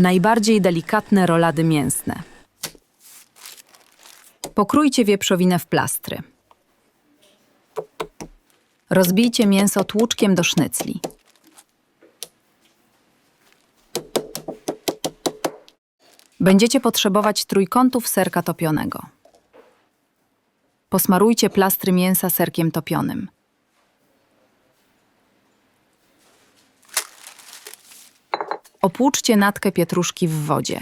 Najbardziej delikatne rolady mięsne. Pokrójcie wieprzowinę w plastry. Rozbijcie mięso tłuczkiem do sznycli. Będziecie potrzebować trójkątów serka topionego. Posmarujcie plastry mięsa serkiem topionym. Opłuczcie natkę pietruszki w wodzie.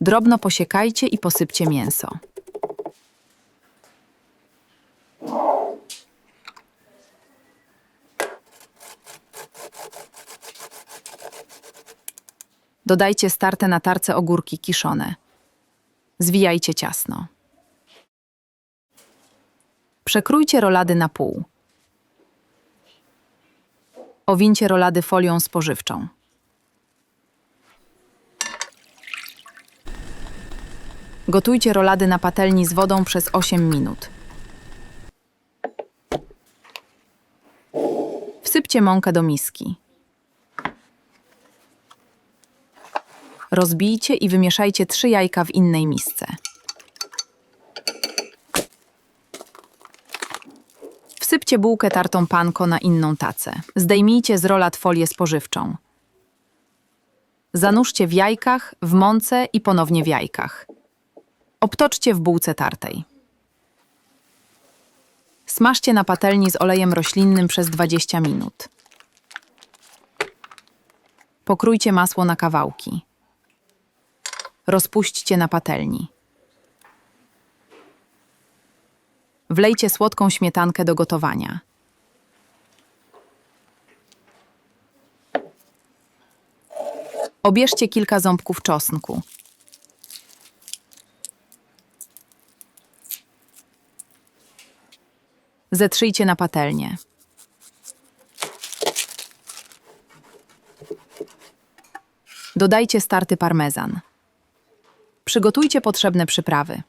Drobno posiekajcie i posypcie mięso. Dodajcie starte na tarce ogórki kiszone. Zwijajcie ciasno. Przekrójcie rolady na pół. Owincie rolady folią spożywczą. Gotujcie rolady na patelni z wodą przez 8 minut. Wsypcie mąkę do miski. Rozbijcie i wymieszajcie trzy jajka w innej misce. Wsypcie bułkę tartą panko na inną tacę. Zdejmijcie z rolat folię spożywczą. Zanurzcie w jajkach, w mące i ponownie w jajkach. Obtoczcie w bułce tartej. Smażcie na patelni z olejem roślinnym przez 20 minut. Pokrójcie masło na kawałki. Rozpuśćcie na patelni. Wlejcie słodką śmietankę do gotowania. Obierzcie kilka ząbków czosnku. Zetrzyjcie na patelnię. Dodajcie starty parmezan. Przygotujcie potrzebne przyprawy.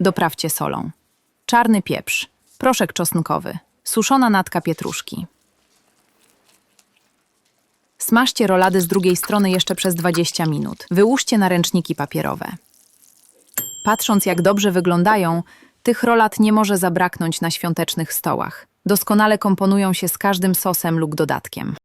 Doprawcie solą. Czarny pieprz, proszek czosnkowy, suszona natka pietruszki. Smażcie rolady z drugiej strony jeszcze przez 20 minut. Wyłóżcie na ręczniki papierowe. Patrząc jak dobrze wyglądają, tych rolat nie może zabraknąć na świątecznych stołach. Doskonale komponują się z każdym sosem lub dodatkiem.